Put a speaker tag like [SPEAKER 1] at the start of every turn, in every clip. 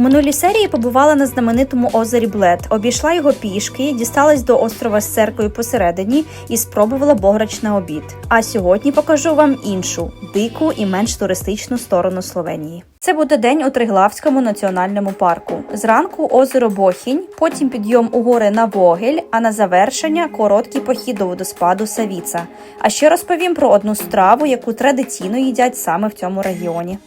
[SPEAKER 1] минулій серії побувала на знаменитому озері Блед, обійшла його пішки, дісталась до острова з церквою посередині і спробувала бограч на обід. А сьогодні покажу вам іншу дику і менш туристичну сторону Словенії. Це буде день у Триглавському національному парку. Зранку озеро Бохінь, потім підйом у гори на Вогель, а на завершення короткий похід до водоспаду Савіца. А ще розповім про одну страву, яку традиційно їдять саме в цьому регіоні.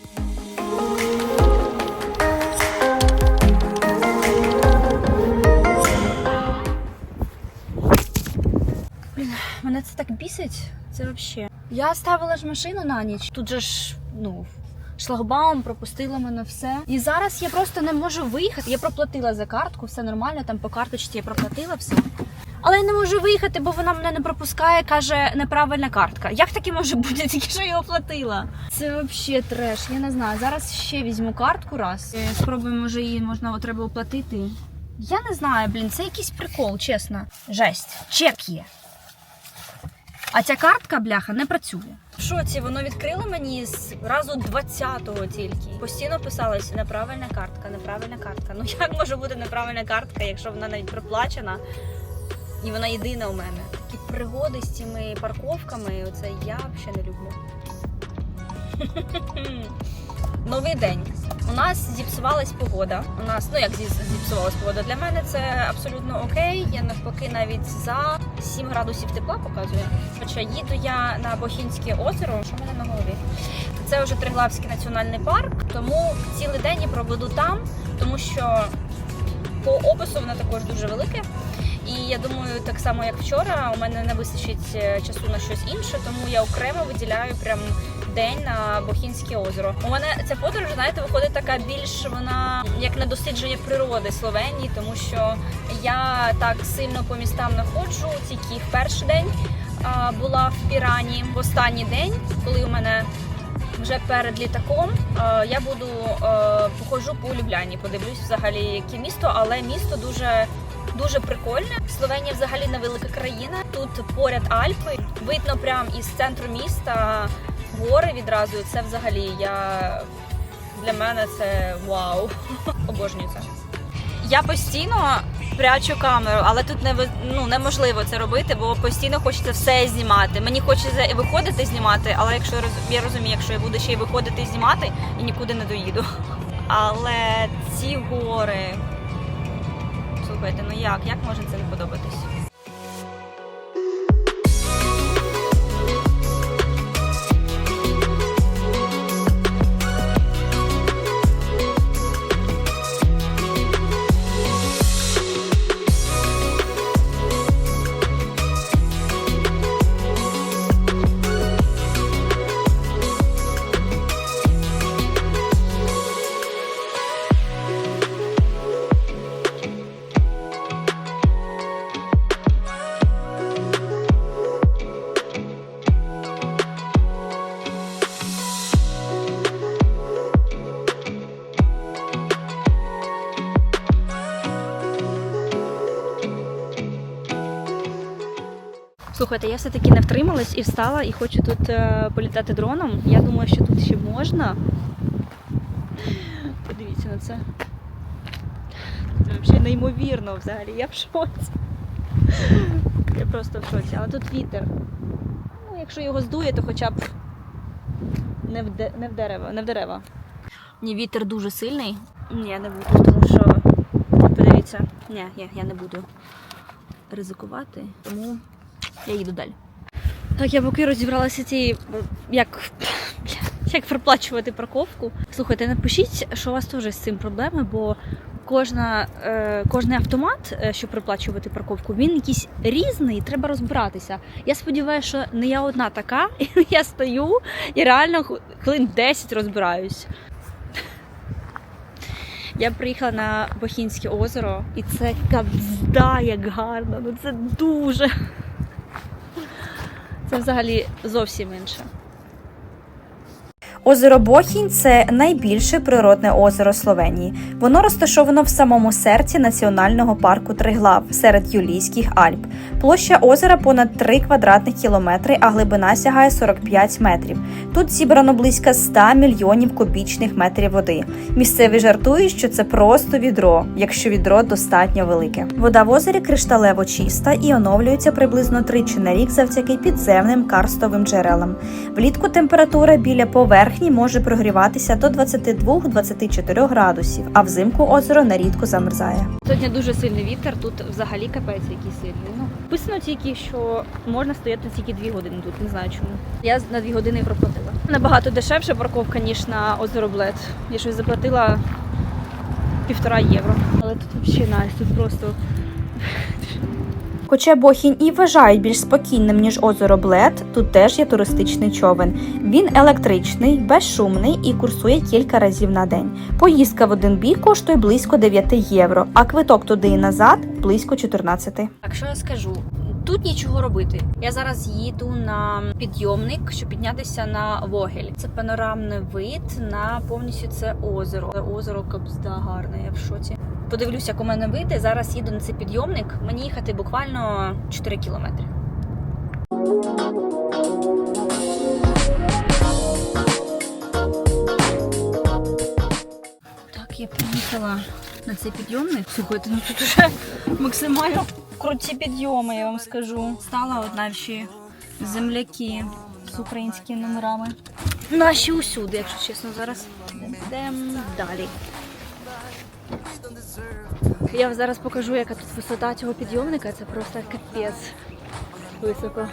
[SPEAKER 1] Це так бісить. Це взагалі. Я ставила ж машину на ніч. Тут же ж, ну, шлагбаум пропустила мене все. І зараз я просто не можу виїхати. Я проплатила за картку, все нормально, там по карточці я проплатила все. Але я не можу виїхати, бо вона мене не пропускає, каже неправильна картка. Як таке може бути, тільки що я оплатила? Це взагалі треш. Я не знаю. Зараз ще візьму картку раз. Е, Спробуємо, може її можна треба оплатити. Я не знаю, блін, це якийсь прикол, чесно. Жесть. Чек є. А ця картка, бляха, не працює. В шоці, воно відкрило мені з разу 20-го тільки. Постійно писалося неправильна картка, неправильна картка. Ну як може бути неправильна картка, якщо вона навіть проплачена і вона єдина у мене? Такі пригоди з цими парковками, оце я взагалі не люблю. Новий день. У нас зіпсувалась погода. У нас, ну як зі- зіпсувалась погода, для мене це абсолютно окей. Я навпаки навіть за 7 градусів тепла показує. Хоча їду я на Бохінське озеро, що в мене на голові. Це вже Триглавський національний парк, тому цілий день я проведу там, тому що по опису воно також дуже велике. І я думаю, так само як вчора, у мене не вистачить е, часу на щось інше, тому я окремо виділяю прям день на Бохінське озеро. У мене ця подорож, знаєте, виходить така більш вона як на дослідження природи Словенії, тому що я так сильно по містам не ходжу, тільки в перший день була в Пірані. В останній день, коли у мене вже перед літаком, я буду походжу по Любляні, подивлюсь взагалі, яке місто, але місто дуже. Дуже прикольне. Словенія взагалі невелика країна. Тут поряд Альпи. Видно прямо із центру міста гори відразу. Це взагалі я для мене це вау. Обожнюю це. Я постійно прячу камеру, але тут не ну, неможливо це робити, бо постійно хочеться все знімати. Мені хочеться і виходити знімати, але якщо я розумію, якщо я буду ще й виходити знімати, і нікуди не доїду. Але ці гори. Слухайте, ну як? Як може це не подобатись? Слухайте, я все-таки не втрималась і встала і хочу тут е, політати дроном. Я думаю, що тут ще можна. Подивіться на це. Це взагалі неймовірно взагалі. Я в шоці. Я просто в шоці. Але тут вітер. Ну, якщо його здує, то хоча б не в, де, не в дерева. Не в дерева. Ні, вітер дуже сильний. Ні, я не буду, тому що подивіться. Ні, ні, я не буду ризикувати, тому я їду далі. Так, я поки розібралася ці, як, як проплачувати парковку. Слухайте, напишіть, що у вас теж з цим проблеми, бо кожна, е, кожний автомат, е, щоб проплачувати парковку, він якийсь різний, треба розбиратися. Я сподіваюся, що не я одна така, і я стою і реально хвилин 10 розбираюсь. Я приїхала на Бохінське озеро, і це кабзда, як гарно. Ну це дуже. Взагалі зовсім інше.
[SPEAKER 2] Озеро Бохінь це найбільше природне озеро Словенії. Воно розташовано в самому серці національного парку Триглав серед Юлійських Альп. Площа озера понад 3 квадратних кілометри, а глибина сягає 45 метрів. Тут зібрано близько 100 мільйонів кубічних метрів води. Місцеві жартують, що це просто відро, якщо відро достатньо велике. Вода в озері кришталево чиста і оновлюється приблизно тричі на рік завдяки підземним карстовим джерелам. Влітку температура біля поверхні може прогріватися до 22-24 градусів, а взимку озеро нерідко замерзає.
[SPEAKER 1] Сьогодні дуже сильний вітер, тут взагалі капець який сильний. Ну, писано тільки, що можна стояти тільки 2 години тут, не знаю чому. Я на 2 години проплатила. Набагато дешевша парковка, ніж на озеро Блед. Я щось заплатила півтора євро. Але тут взагалі найс, тут просто
[SPEAKER 2] Хоча Бохінь і вважають більш спокійним ніж озеро Блед, тут теж є туристичний човен. Він електричний, безшумний і курсує кілька разів на день. Поїздка в один бік коштує близько 9 євро, а квиток туди і назад близько 14.
[SPEAKER 1] Так, що я скажу? Тут нічого робити. Я зараз їду на підйомник, щоб піднятися на Вогель. Це панорамний вид на повністю це озеро. Озеро Кобзда гарне, я в шоці. Подивлюся, як у мене вийде. Зараз їду на цей підйомник. Мені їхати буквально 4 кілометри. Так, я приїхала на цей підйомник. Слухайте, ну тут вже максимально круті підйоми, я вам скажу. Стала от наші земляки з українськими номерами. Наші усюди, якщо чесно, зараз йдемо далі. Я вам зараз покажу, яка тут висота цього підйомника. Це просто капець високо.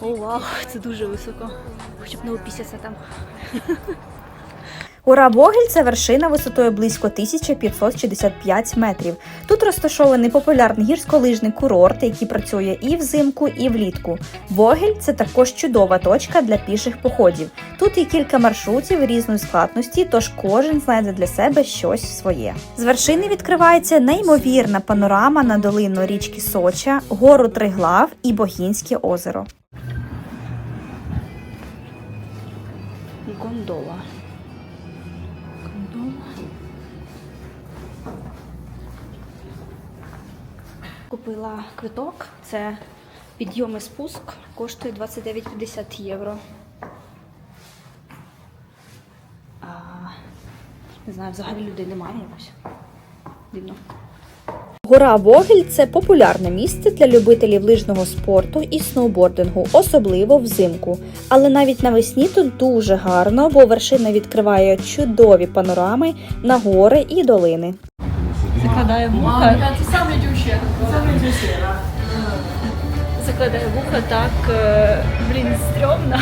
[SPEAKER 1] О, вау, це дуже високо. Хоча б не опісяся там.
[SPEAKER 2] Гора Вогель це вершина висотою близько 1565 метрів. Тут розташований популярний гірськолижний курорт, який працює і взимку, і влітку. Вогель це також чудова точка для піших походів. Тут є кілька маршрутів різної складності, тож кожен знайде для себе щось своє. З вершини відкривається неймовірна панорама на долину річки Соча, гору Триглав і Богінське озеро.
[SPEAKER 1] Гондола. Купила квиток. Це підйом і спуск. Коштує 29,50 євро. А, не знаю, взагалі людей немає якось. Дивно.
[SPEAKER 2] Гора Вогель це популярне місце для любителів лижного спорту і сноубордингу, особливо взимку. Але навіть навесні тут дуже гарно, бо вершина відкриває чудові панорами на гори і долини.
[SPEAKER 1] Закладає вуха. Закладає вуха так, е, блін, стрьомно.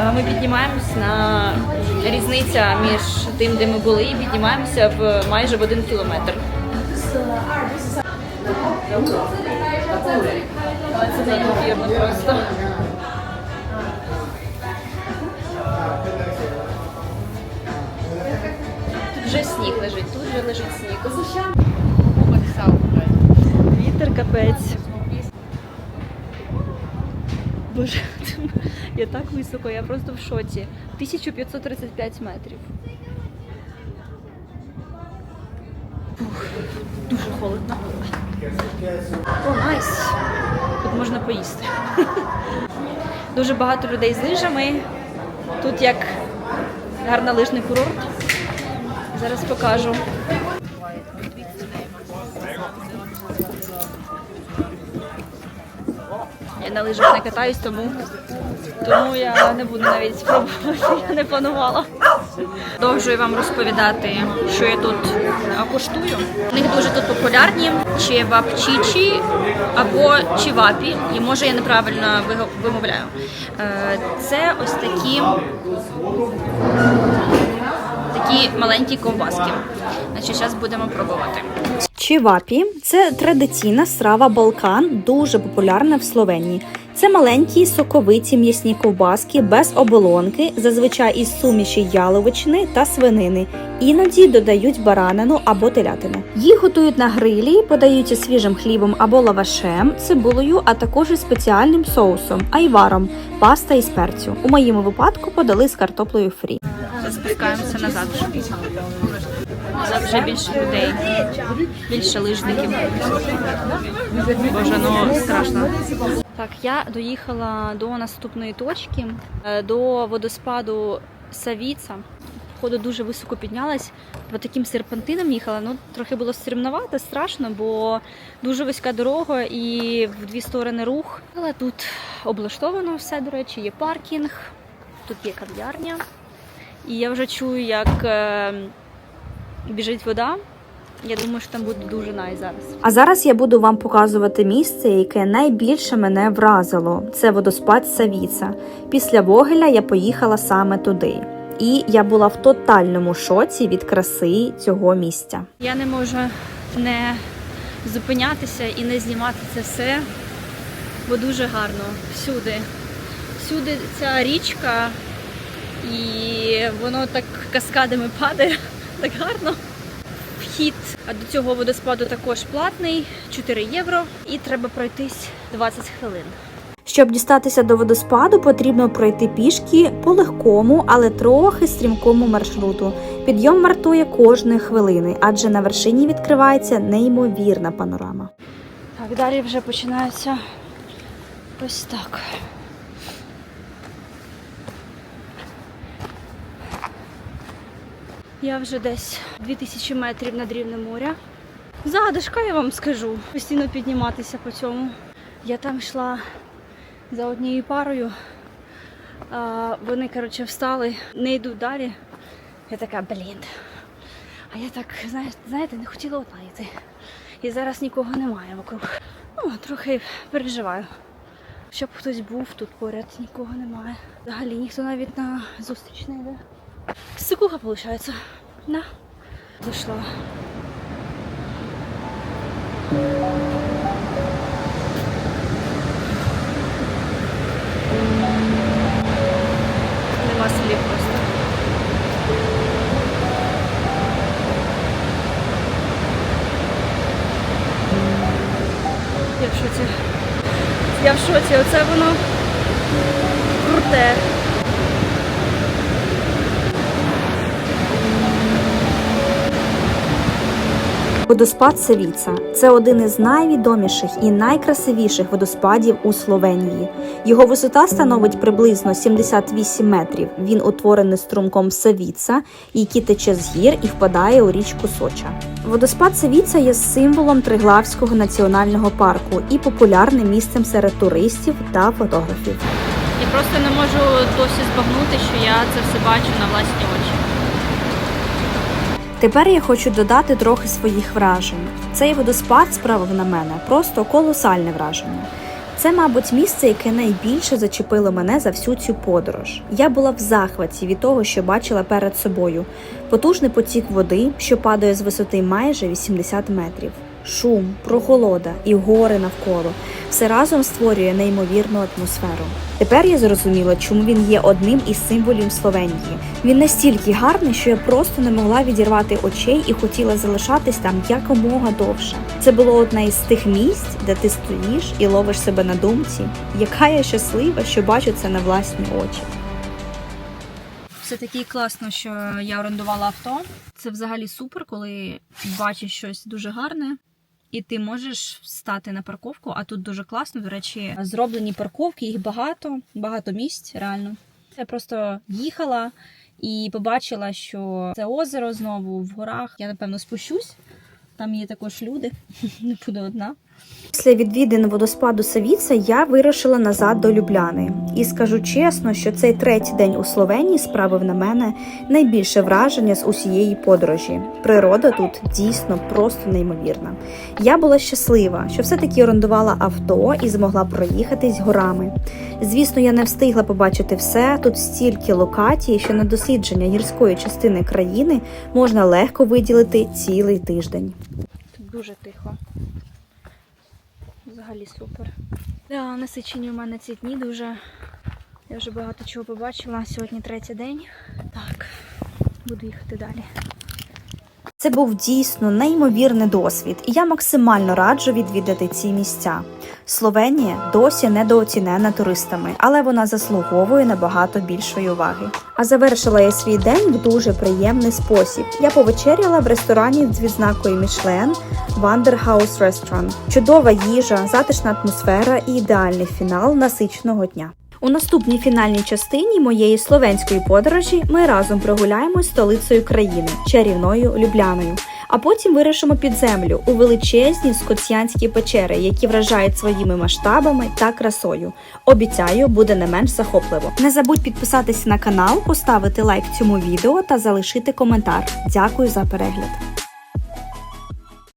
[SPEAKER 1] Е, Ми піднімаємось на різниця між тим, де ми були, і піднімаємося в майже в один кілометр. Це неймовірно просто. Сніг лежить, тут вже лежить сніг. Вітер капець. Боже, я так високо, я просто в шоці. 1535 метрів. Ух, дуже холодно. О, найс. Тут можна поїсти. Дуже багато людей з лижами. Тут як гарнолижний курорт. Зараз покажу. Я на лижах не катаюсь, тому, тому я не буду навіть спробувати, я не планувала. Продовжую вам розповідати, що я тут куштую. У них дуже тут популярні чи вапчичі або чівапі, і може я неправильно вимовляю. Е, Це ось такі такі маленькі ковбаски. Значить, зараз будемо пробувати.
[SPEAKER 2] Чівапі це традиційна страва Балкан, дуже популярна в Словенії. Це маленькі соковиті м'ясні ковбаски без оболонки, зазвичай із суміші яловичини та свинини. Іноді додають баранину або телятину. Їх готують на грилі, подаються свіжим хлібом або лавашем, цибулею, а також із спеціальним соусом айваром, паста із перцю. У моєму випадку подали з картоплею фрі.
[SPEAKER 1] Спускаємося назад. Вже більше людей, більше лижників. Боже, ну страшно. Так, я доїхала до наступної точки, е, до водоспаду Савіца. Походу дуже високо піднялась, по таким серпантинам їхала. Ну, трохи було стрімновато, страшно, бо дуже вузька дорога і в дві сторони рух. Але тут облаштовано все, до речі, є паркінг, тут є кав'ярня. І я вже чую, як е, біжить вода. Я думаю, що там буде дуже най зараз.
[SPEAKER 2] А зараз я буду вам показувати місце, яке найбільше мене вразило. Це водоспад Савіца. Після Вогеля я поїхала саме туди. І я була в тотальному шоці від краси цього місця.
[SPEAKER 1] Я не можу не зупинятися і не знімати це все, бо дуже гарно всюди. Всюди ця річка, і воно так каскадами падає, так гарно. Вхід до цього водоспаду також платний 4 євро, і треба пройтись 20 хвилин.
[SPEAKER 2] Щоб дістатися до водоспаду, потрібно пройти пішки по легкому, але трохи стрімкому маршруту. Підйом вартує кожної хвилини, адже на вершині відкривається неймовірна панорама.
[SPEAKER 1] Так, далі вже починається ось так. Я вже десь 2000 метрів над рівнем моря. Задишка, я вам скажу. Постійно підніматися по цьому. Я там йшла за однією парою. А, вони, коротше, встали, не йдуть далі. Я така, блін. А я так, знаєте, не хотіла одна. І зараз нікого немає вокруг. Ну, трохи переживаю. Щоб хтось був тут поряд, нікого немає. Взагалі ніхто навіть на зустріч не йде. Сикуха, виходить. Да. Зайшла. Нема слів просто. Я в шоці. Я в шоці, оце воно круте.
[SPEAKER 2] Водоспад Савіца це один із найвідоміших і найкрасивіших водоспадів у Словенії. Його висота становить приблизно 78 метрів. Він утворений струмком Савіца, який тече з гір і впадає у річку Соча. Водоспад Савіца є символом Триглавського національного парку і популярним місцем серед туристів та фотографів.
[SPEAKER 1] Я просто не можу досі збагнути, що я це все бачу на власні очі.
[SPEAKER 2] Тепер я хочу додати трохи своїх вражень. Цей водоспад справив на мене просто колосальне враження. Це, мабуть, місце, яке найбільше зачепило мене за всю цю подорож. Я була в захваті від того, що бачила перед собою. Потужний потік води, що падає з висоти майже 80 метрів. Шум, прохолода і гори навколо все разом створює неймовірну атмосферу. Тепер я зрозуміла, чому він є одним із символів Словенії. Він настільки гарний, що я просто не могла відірвати очей і хотіла залишатись там якомога довше. Це було одне із тих місць, де ти стоїш і ловиш себе на думці, яка я щаслива, що бачу це на власні очі.
[SPEAKER 1] Все таки класно, що я орендувала авто. Це взагалі супер, коли бачиш щось дуже гарне. І ти можеш стати на парковку, а тут дуже класно. До речі, зроблені парковки, їх багато, багато місць, реально. Я просто їхала і побачила, що це озеро знову в горах. Я напевно спущусь. Там є також люди, не буду одна.
[SPEAKER 2] Після відвідин водоспаду Савіца я вирушила назад до Любляни. І скажу чесно, що цей третій день у Словенії справив на мене найбільше враження з усієї подорожі. Природа тут дійсно просто неймовірна. Я була щаслива, що все-таки орендувала авто і змогла проїхатись горами. Звісно, я не встигла побачити все. Тут стільки локацій, що на дослідження гірської частини країни можна легко виділити цілий тиждень.
[SPEAKER 1] Тут Дуже тихо. Взагалі супер. Да, насичені у мене ці дні дуже. Я вже багато чого побачила. Сьогодні третій день. Так, буду їхати далі.
[SPEAKER 2] Це був дійсно неймовірний досвід, і я максимально раджу відвідати ці місця. Словенія досі недооцінена туристами, але вона заслуговує набагато більшої уваги. А завершила я свій день в дуже приємний спосіб. Я повечеряла в ресторані з відзнакою Michelin Wanderhouse Restaurant. Чудова їжа, затишна атмосфера і ідеальний фінал насиченого дня. У наступній фінальній частині моєї словенської подорожі ми разом прогуляємось столицею країни чарівною Любляною. А потім вирушимо під землю у величезні скоціанські печери, які вражають своїми масштабами та красою. Обіцяю, буде не менш захопливо. Не забудь підписатися на канал, поставити лайк цьому відео та залишити коментар. Дякую за перегляд.